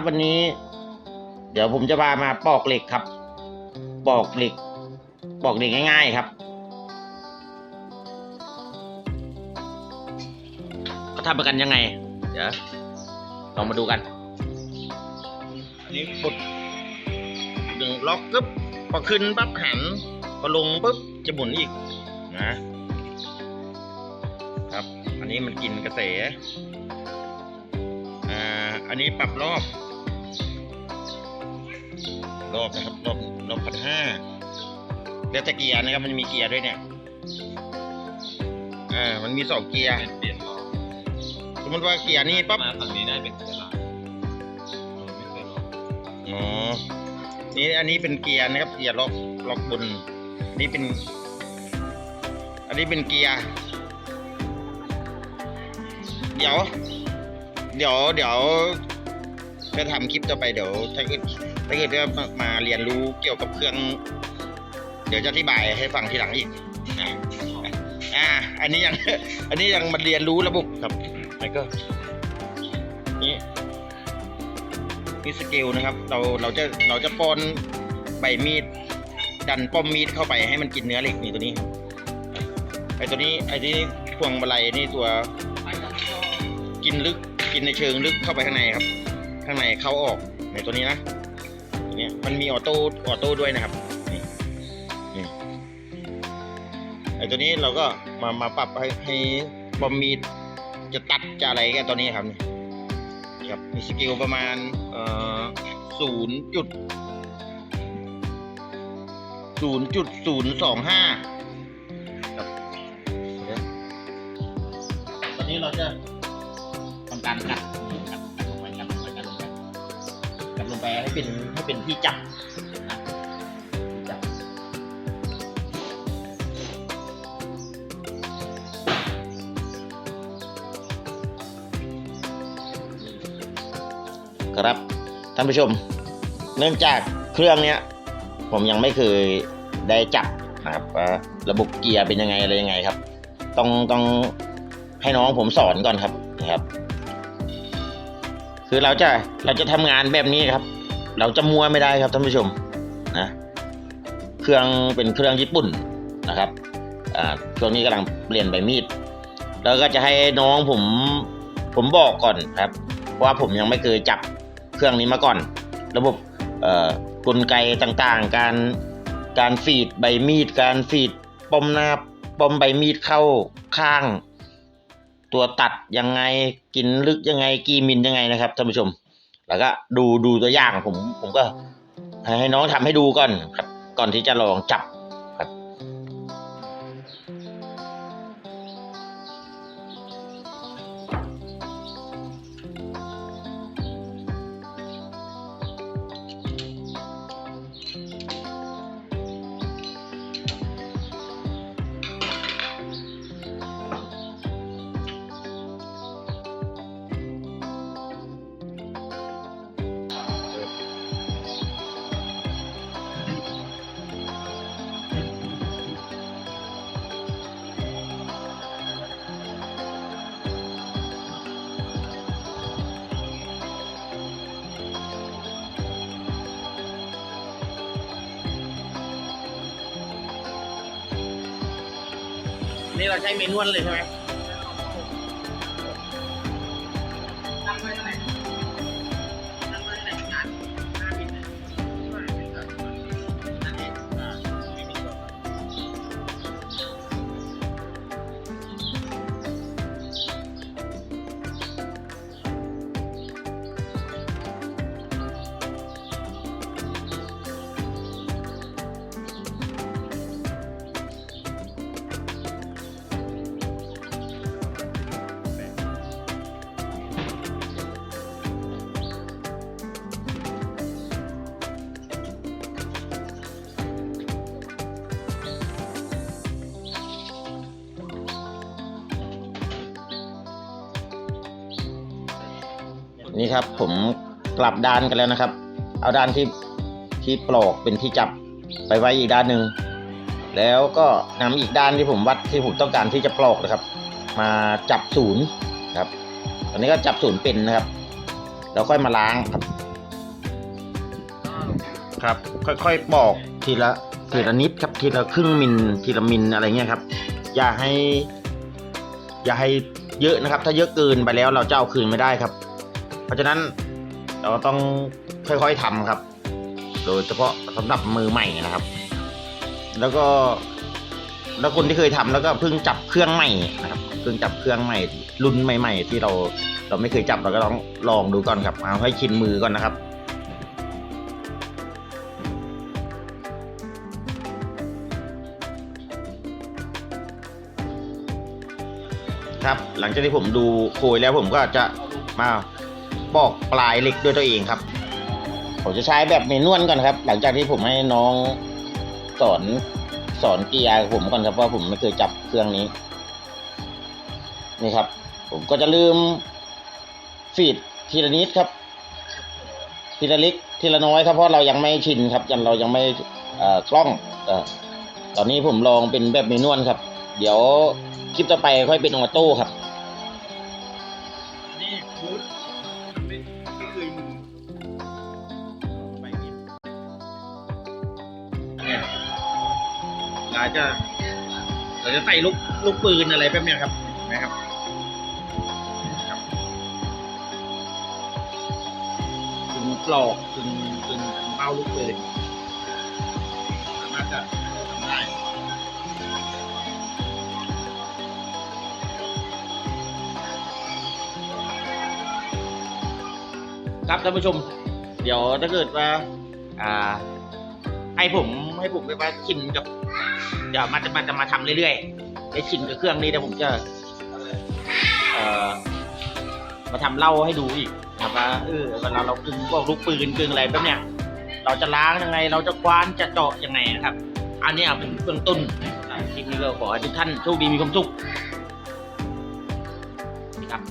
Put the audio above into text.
ครับวันนี้ เดี๋ยวผมจะพามาปอกเหล็กครับ ปอกเหล็ก ปอกเหล็กง่าย ๆครับเขาทำกันยังไง เดี๋ยวลองมาดูกันอันนี้กดดึงล็อกปุ๊บพอขึ้นปั๊บหันพอลงปุ๊บจะหมุนอีกนะครับ อันนี้มันกินกระแสอ่าอันนี้ปรับรอบ รอบนะครับรอบรอบพันห้าแล้วแต่เกียร์นะครับมันมีเกียร์ด้วยเนี่ยอ่ามันมีสองเกียร์เปลี่ยนรอบสมมติว่าเกียร์นี้ปั๊บมาฝั่งนี้ได้เป็นเกียร์หลักไม่เคยลองอ๋อนี่อันนี้เป็นเกียร์นะครับเกียร์ล็อกล็อกบนนี่เป็น อันนี้เป็นเกียร์เดี๋ยว เดี๋ยวเดี๋ยวจะทำคลิปต่อไปเดี๋ยวถ้าเกิด ถ้าเกิดว่ามามาเรียนรู้เกี่ยวกับเครื่อง เดี๋ยวจะอธิบายให้ฟังทีหลังอีกอ่าอ่า อันนี้ยัง อันนี้ยังมาเรียนรู้ระบบครับแล้วก็นี่นี่สกิลนะครับ เราเราจะเราจะป้อนใบมีด ดันป้อมมีดเข้าไปให้มันกินเนื้อเหล็กนี่ตัวนี้ไอตัวนี้ไอที่พวงมาลัยนี่ตัวกินลึกกินในเชิงลึกเข้าไปข้างในครับ ข้างในเข้าออกในตัวนี้นะ เนี้ยมันมีออโต้ออโต้ด้วยนะครับนี่นี่ไอตัวนี้เราก็มามาปรับให้ให้ป้อมมีจะตัดจะอะไรกันตัวนี้ครับนี่ครับมีสกิลประมาณเอ่อศูนย์จุดศูนย์จุดศูนย์สองห้าครับตอนนี้เราจะทำการกัดกัด กัดลงไปให้เป็นให้เป็นที่จับนะที่จับครับท่านผู้ชม เนื่องจากเครื่องเนี้ย ผมยังไม่เคยได้จับนะครับระบบเกียร์เป็นยังไงอะไรยังไงครับ ต้องต้องให้น้องผมสอนก่อนครับนะครับ คือเราจะเราจะทำงานแบบนี้ครับ เราจะมัวไม่ได้ครับท่านผู้ชมนะเครื่องเป็นเครื่องญี่ปุ่นนะครับอ่าช่วงนี้กำลังเปลี่ยนใบมีด แล้วก็จะให้น้องผมผมบอกก่อนครับ ว่าผมยังไม่เคยจับเครื่องนี้มาก่อน ระบบเอ่อกลไกต่างๆ การการฟีดใบมีด การฟีดปมหน้าปมใบมีดเข้าข้าง ตัวตัดยังไงกินลึกยังไงกี่มิลยังไงนะครับท่านผู้ชม แล้วก็ดูดูตัวอย่างผมผมก็ให้ให้น้องทำให้ดูก่อนครับ ก่อนที่จะลองจับ นี่เราใช้เมนวลเลยใช่ไหม นี่ครับผมกลับด้านกันแล้วนะครับ เอาด้านที่ที่ปลอกเป็นที่จับไปไว้อีกด้านหนึ่งแล้วก็นำอีกด้านที่ผมวัดที่ผมต้องการที่จะปลอกนะครับ มาจับศูนย์นะครับ ตอนนี้ก็จับศูนย์เป็นนะครับ แล้วค่อยมาล้างครับ ครับ ค่อยๆปอกทีละทีละนิดครับทีละครึ่งมิลทีละมิลอะไรเงี้ยครับ อย่าให้ อย่าให้เยอะนะครับ ถ้าเยอะเกินไปแล้วเราจะเอาคืนไม่ได้ครับ เพราะฉะนั้นเราต้องค่อยๆทำครับ โดยเฉพาะสำหรับมือใหม่นะครับ แล้วก็แล้วคนที่เคยทำแล้วก็เพิ่งจับเครื่องใหม่นะครับเพิ่งจับเครื่องใหม่ รุ่นใหม่ ๆ ที่เราเราไม่เคยจับเราก็ต้องลองดูก่อนครับเอาให้ชินมือก่อนนะครับครับหลังจากที่ผมดูโคยแล้วผมก็จะมา ปอกปลายเหล็กด้วยตัวเองครับ ผมจะใช้แบบเมนวลก่อนครับ หลังจากที่ผมให้น้องสอนสอนเกียร์ผมก่อนครับว่าะผมไม่เคยจับเครื่องนี้ นี่ครับ ผมก็จะลืมฟีดทีละนิดครับ ทีละเล็กทีละน้อยครับเพราะเรายังไม่ชินครับยังเรายังไม่เอ่อคล่องอตอนนี้ผมลองเป็นแบบเมนวลครับ เดี๋ยวคลิปต่อไปค่อยเป็นออโต้ครับ นี่ฟูด เราจะเราจะใส่ลูกลูกปืนอะไรแบบนี้ครับนไหมครับครับกึ่งปลอกกึ่งกึ่งเป้าลูกปืนสามารถจะทำได้ครับท่านผู้ชม เดี๋ยวถ้าเกิดว่า อ่า ให้ผมให้ผมไปว่าชินกับเดี๋ยวมันจะมันจะมาทำเรื่อยๆได้ชินกับเครื่องนี้เดี๋ยวผมจะเอ่อมาทำเหล่าให้ดูอีกนะครับว่าเออเวลาเรากึงพวกลูกปืนกึงอะไรแบบเนี้ยเราจะล้างยังไง เราจะคว้านจะเจาะยังไงนะครับ อันนี้เป็นเบื้องต้นคลิปนี้ก็ขอให้ทุกท่านโชคดีมีความสุขครับ